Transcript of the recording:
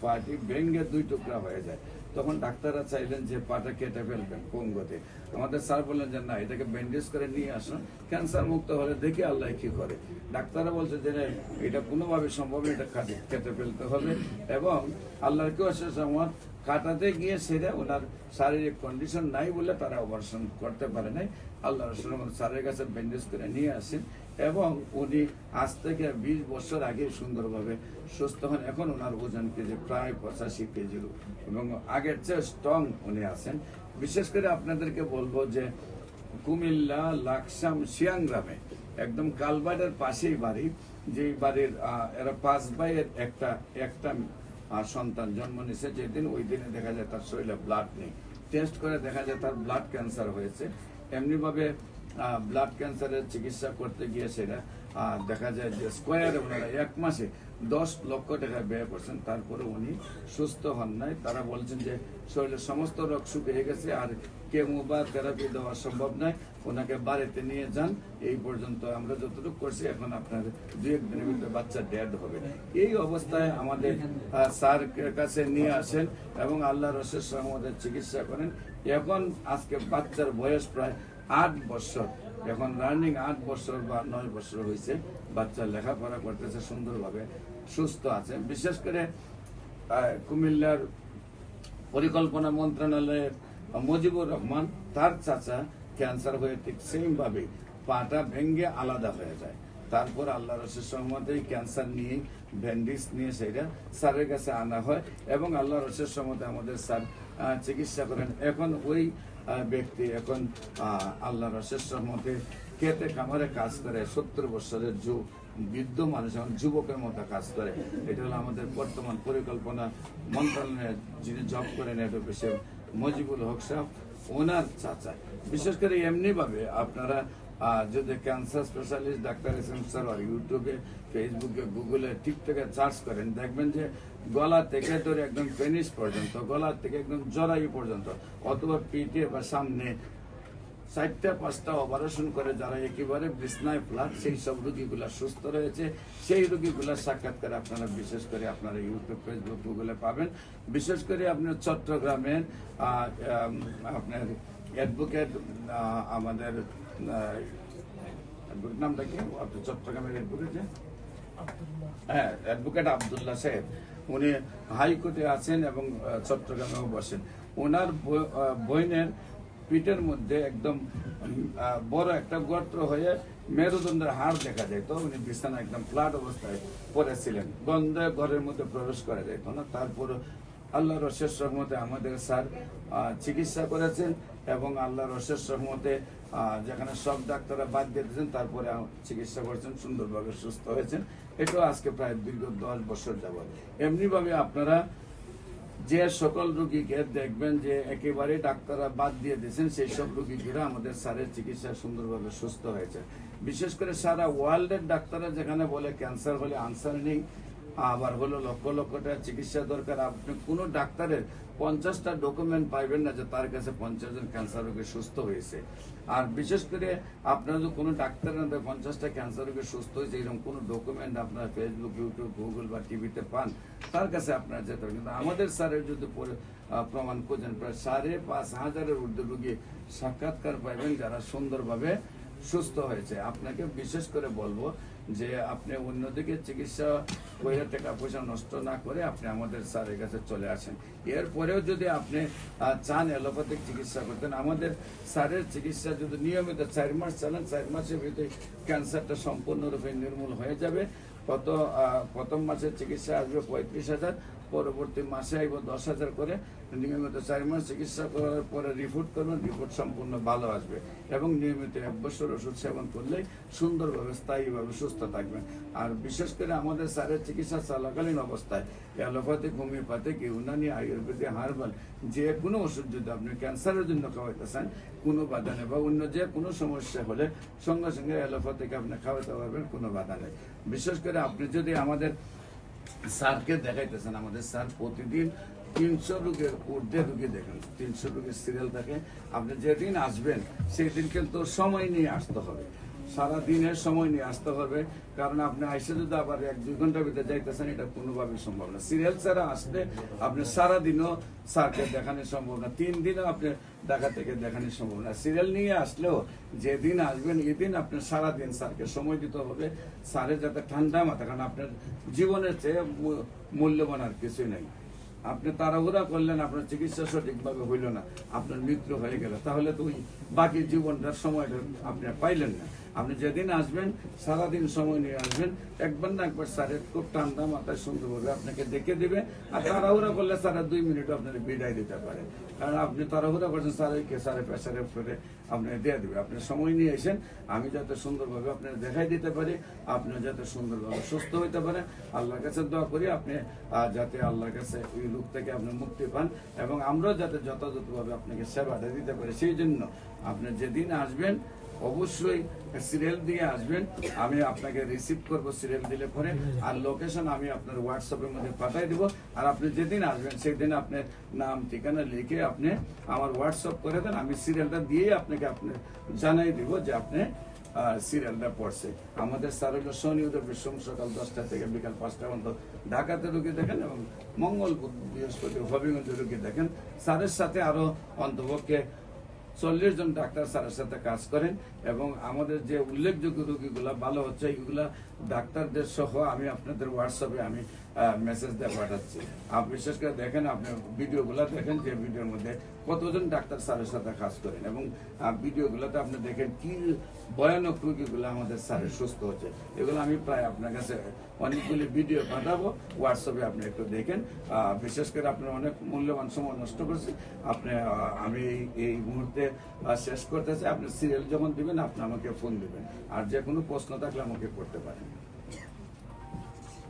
পাটি ভেঙ্গে দুই টুকরা হয়ে যায়। তখন ডাক্তাররা চাইলেন যে পাটা কেটে ফেলবেন পঙ্গতে। আমাদের স্যার বললেন যে, না, এটাকে ব্যান্ডেজ করে নিয়ে আসুন। ক্যান্সার মুক্ত হলে দেখে আল্লাহ কি করে। ডাক্তাররা বলছে যে এটা কোনোভাবে সম্ভব এটা কাটে- ফেলতে হবে এবং আল্লাহর আসে আমার কাটাতে গিয়ে সেটা ওনার শারীরিক কন্ডিশন নাই বলে তারা অপারেশন করতে পারে নাই। আল্লাহ রসুল স্যারের কাছে ব্যান্ডেজ করে নিয়ে আসেন এবং উনি আজ থেকে বিশ বছর আগে সুন্দরভাবে সুস্থ হন। এখন ওনার ওজন কেজি প্রায় পঁচাশি কেজি এবং আগের চেয়ে স্ট্রং উনি আছেন। বিশেষ করে আপনাদেরকে বলব যে কুমিল্লা লাকসাম শিয়াং গ্রামে একদম কালবাডের পাশেই বাড়ি যে বাড়ির এরা পাঁচ ভাইয়ের একটা একটা আহ, সন্তান জন্ম নিছে যেদিন ওই দিনে দেখা যায় তার শরীরে ব্লাড নেই। টেস্ট করে দেখা যায় তার ব্লাড ক্যান্সার হয়েছে। এমনিভাবে ব্লাড ক্যান্সারের চিকিৎসা করতে গিয়ে সেটা দেখা যায় যে স্কোয়ারে ওনারা এক মাসে দশ লক্ষ টাকা ব্যয় করছেন। তারপরে উনি সুস্থ হন নাই। তারা বলছেন যে শরীরের সমস্ত রোগ শুকিয়ে গেছে আর কেমো বা থেরাপি দেওয়া সম্ভব নয়। ওনাকে বাড়িতে নিয়ে যান। এই পর্যন্ত আমরা যতটুকু করছি, এখন আপনার দু এক দিনের ভিতরে বাচ্চা ডেড হবে। এই অবস্থায় আমাদের স্যার কাছে নিয়ে আসেন এবং আল্লাহ রসের সহমদের চিকিৎসা করেন। এখন আজকে বাচ্চার বয়স প্রায় আট বছর। এখন রানিং আট বছর বা নয় বছর হয়েছে। বাচ্চা লেখাপড়া করতেছে, সুন্দরভাবে সুস্থ আছে। বিশেষ করে কুমিল্লার পরিকল্পনা মন্ত্রণালয়ের মুজিবুর রহমান, তার চাচা ক্যান্সার হয়ে ঠিক সেম ভাবে পাটা ভেঙ্গে আলাদা হয়ে যায়। তারপর আল্লাহ রসের সহমতে ক্যান্সার নিয়ে, ব্যান্ডিজ নিয়ে সেটা স্যারের কাছে আনা হয় এবং আল্লাহ রসের সহমতে আমাদের স্যার চিকিৎসা করেন। এখন ওই ব্যক্তি এখন আল্লাহ রসের সহমতে খেতে খামারে কাজ করে, সত্তর বছরের যুগ বৃদ্ধ মানুষ, এখন যুবকের মতো কাজ করে। এটা হলো আমাদের বর্তমান পরিকল্পনা। মন্ত্রণালয়ে যিনি জব করেন এটা হচ্ছে মজিবুল হক সাহেব ওনার চাচা। বিশেষ করে এমনি ভাবে আপনারা আহ, যদি cancer specialist doctor S M sir ইউটিউবে ফেসবুকে গুগলে টিকটকে সার্চ করেন দেখবেন যে গলা থেকে ধরে একদম পেনিস পর্যন্ত গলা থেকে একদম জরায়ু পর্যন্ত অথবা পিঠে বা সামনে চারটা পাঁচটা অপারেশন করে যারা একেবারে বিছনায় ফ্লাট সেই সব রোগীগুলা সুস্থ রয়েছে। সেই রোগীগুলা সাক্ষাৎকার আপনারা বিশেষ করে আপনারা ইউটিউব ফেসবুক গুগলে পাবেন। বিশেষ করে আপনার চট্টগ্রামের আপনার অ্যাডভোকেট আমাদের নামটা কি? চট্টগ্রামের অ্যাডভোকেট হ্যাঁ অ্যাডভোকেট আবদুল্লাহ সাহেব। উনি হাইকোর্টে আছেন এবং চট্টগ্রামেও বসেন। ওনার বইনের পিঠের মধ্যে একদম বড় একটা গর্ত হয়ে মেরুদণ্ডের হাড় দেখা যায় তো উনি বিছানা একদম ফ্ল্যাট অবস্থায় পড়েছিলেন। গন্ধে ঘরের মধ্যে প্রবেশ করা যেত না। তারপর আল্লাহ রসের সহমতে আমাদের স্যার চিকিৎসা করেছেন এবং আল্লাহ রসের সহমতে যেখানে সব ডাক্তাররা বাদ দিয়ে দিয়েছেন, তারপরে চিকিৎসা করেছেন, সুন্দরভাবে সুস্থ হয়েছেন। এটাও আজকে প্রায় দীর্ঘ দশ বছর যাবত এমনিভাবে আপনারা যে সকল রোগীকে দেখবেন যে একেবারে ডাক্তাররা বাদ দিয়ে দিয়েছেন, সেই সব রোগীরা আমাদের স্যারের চিকিৎসা সুন্দরভাবে সুস্থ হয়েছে। বিশেষ করে সারা ওয়ার্ল্ডের ডাক্তাররা যেখানে বলে ক্যান্সার হলে আনসার নেই, আবার হলো লক্ষ লক্ষ টাকা চিকিৎসা দরকার। আপনি কোনো ডাক্তারের পঞ্চাশটা ডকুমেন্ট পাইবেন না যে তার কাছে পঞ্চাশ জন ক্যান্সার রোগী সুস্থ হয়েছে। আর বিশেষ করে আপনার যদি কোনো ডাক্তার না পঞ্চাশটা ক্যান্সার রোগী সুস্থ হয়েছে, এরকম কোনো ডকুমেন্ট আপনার ফেসবুক ইউটিউব গুগল বা টিভিতে পান তার কাছে আপনার যেতে হবে। কিন্তু আমাদের স্যারের যদি প্রমাণ করছেন প্রায় সাড়ে পাঁচ হাজারের ঊর্ধ্ব রোগী সাক্ষাৎকার পাইবেন যারা সুন্দরভাবে সুস্থ হয়েছে। আপনাকে বিশেষ করে বলব যে আপনি অন্যদিকে চিকিৎসা করে টাকা পয়সা নষ্ট না করে আপনি আমাদের স্যারের কাছে চলে আসেন। এরপরেও যদি আপনি চান অ্যালোপ্যাথিক চিকিৎসা করতেন, আমাদের স্যারের চিকিৎসা যদি নিয়মিত চার মাস চালান, চার মাসের ভিতরে ক্যান্সারটা সম্পূর্ণরূপে নির্মূল হয়ে যাবে। কত প্রথম মাসের চিকিৎসা আসবে পঁয়ত্রিশ হাজার, পরবর্তী মাসে আইব দশ হাজার করে। নিয়মিত চার মাস চিকিৎসা করার পরে রিপোর্ট করবেন রিপোর্ট সম্পূর্ণ ভালো আসবে। এবং নিয়মিত এক বছর ওষুধ সেবন করলে সুন্দরভাবে স্থায়ীভাবে সুস্থ থাকবেন। আর বিশেষ করে আমাদের স্যারের চিকিৎসা চলাকালীন অবস্থায়। Allopathic homeopathic Unani ayurvedic herbal যে কোনো ওষুধ যদি আপনি ক্যান্সারের জন্য খাওয়াইতে চান কোনো বাধা নেই বা অন্য যে কোনো সমস্যা হলে সঙ্গে সঙ্গে অ্যালোপ্যাথিক আপনি খাওয়াতে পারবেন, কোনো বাধা নেই। বিশেষ করে আপনি যদি আমাদের স্যারকে দেখাইতেছেন, আমাদের স্যার প্রতিদিন তিনশো রোগের ঊর্ধ্বে রুগী দেখেন, তিনশো রোগীর সিরিয়াল থাকে আপনি যেদিন আসবেন সেই দিন কিন্তু সময় নিয়ে আসতে হবে। সারা দিনের সময় নিয়ে আসতে হবে। কারণ আপনি আইসে যদি আবার এক দুই ঘণ্টার ভিতরে যাইতেছেন, এটা কোনোভাবে সম্ভব না। সিরিয়াল ছাড়া আসলে আপনি সারা দিনও স্যারকে দেখানো সম্ভব না তিন দিনও আপনি ঢাকা থেকে দেখানো সম্ভব না সিরিয়াল নিয়ে আসলেও যেদিন আসবেন, এদিন আপনি সারা দিন স্যারকে সময় দিতে হবে। স্যারের যাতে ঠান্ডা মাথা, কারণ আপনার জীবনের চেয়ে মূল্যবান আর কিছুই নাই। আপনি তাড়াহুড়া করলেন, আপনার চিকিৎসা সঠিকভাবে হইল না, আপনার মৃত্যু হয়ে গেল। তাহলে তো ওই বাকি জীবনটার সময়টা আপনি পাইলেন না। আপনি যেদিন আসবেন, সারাদিন সময় নিয়ে আসবেন। একবার না একবার স্যারের খুব ঠান্ডা মাথায় সুন্দরভাবে আপনাকে দেখে দিবে। আর তাড়াহুড়া করলে স্যারের দুই মিনিট আপনার বিদায় দিতে পারে। কারণ আপনি তাড়াহুড়া করছেন, স্যারকে, স্যারের প্রেসারের উপরে আপনি দিয়ে দেবে। আপনি সময় নিয়ে এসেন, আমি যাতে সুন্দরভাবে আপনার দেখাই দিতে পারি আপনি যাতে সুন্দরভাবে সুস্থ হইতে পারেন। আল্লাহর কাছে দোয়া করি আপনি যাতে আল্লাহর কাছে ওই রূপ থেকে আপনি মুক্তি পান এবং আমরাও যাতে যথাযথভাবে আপনাকে সেবাটা দিতে পারি। সেই জন্য আপনি যেদিন আসবেন অবশ্যই সিরিয়াল দিয়ে আসবেন। আমি আপনাকে রিসিভ করব সিরিয়াল দিলে পরে। আর লোকেশন আমি আপনার হোয়াটসঅ্যাপের মধ্যে পাঠিয়ে দিব। আর আপনি যেদিন আসবেন সেই দিন আপনার নাম, ঠিকানা লিখে আপনি আমার হোয়াটসঅ্যাপ করে দেন। আমি সিরিয়ালটা দিয়ে আপনাকে আপনি জানাই দিব যে আপনি সিরিয়ালটা পড়ছে আমাদের স্যার হলো শনি উদয় বিশ্বম সকাল দশটা থেকে বিকাল পাঁচটা পর্যন্ত ঢাকাতে রুগী দেখেন এবং মঙ্গল বৃহস্পতি হবিগঞ্জে রুগী দেখেন। স্যারের সাথে আরও অন্তপক্ষে চল্লিশ জন ডাক্তার স্যারের সাথে কাজ করেন এবং আমাদের যে উল্লেখযোগ্য রোগীগুলা, ভালো হচ্ছে এইগুলা ডাক্তারদের সহ আমি আপনাদের হোয়াটসঅ্যাপে আমি মেসেজ পাঠাচ্ছি। আপনি বিশেষ করে দেখেন আপনি ভিডিওগুলো দেখেন যে ভিডিওর মধ্যে কতজন ডাক্তার স্যারের সাথে কাজ করেন এবং ভিডিওগুলোতে আপনি দেখেন কি ভয়ানক রোগীগুলো আমাদের স্যারের সুস্থ হচ্ছে। এগুলো আমি প্রায় আপনার কাছে অনেকগুলি ভিডিও পাঠাবো, হোয়াটসঅ্যাপে আপনি একটু দেখেন। বিশেষ করে আপনার অনেক মূল্যবান সময় নষ্ট করছি আপনি আমি এই মুহূর্তে শেষ করতে চাই। আপনি সিরিয়াল যখন দিবেন, আপনি আমাকে ফোন দিবেন। আর যে কোনো প্রশ্ন থাকলে আমাকে করতে পারেন।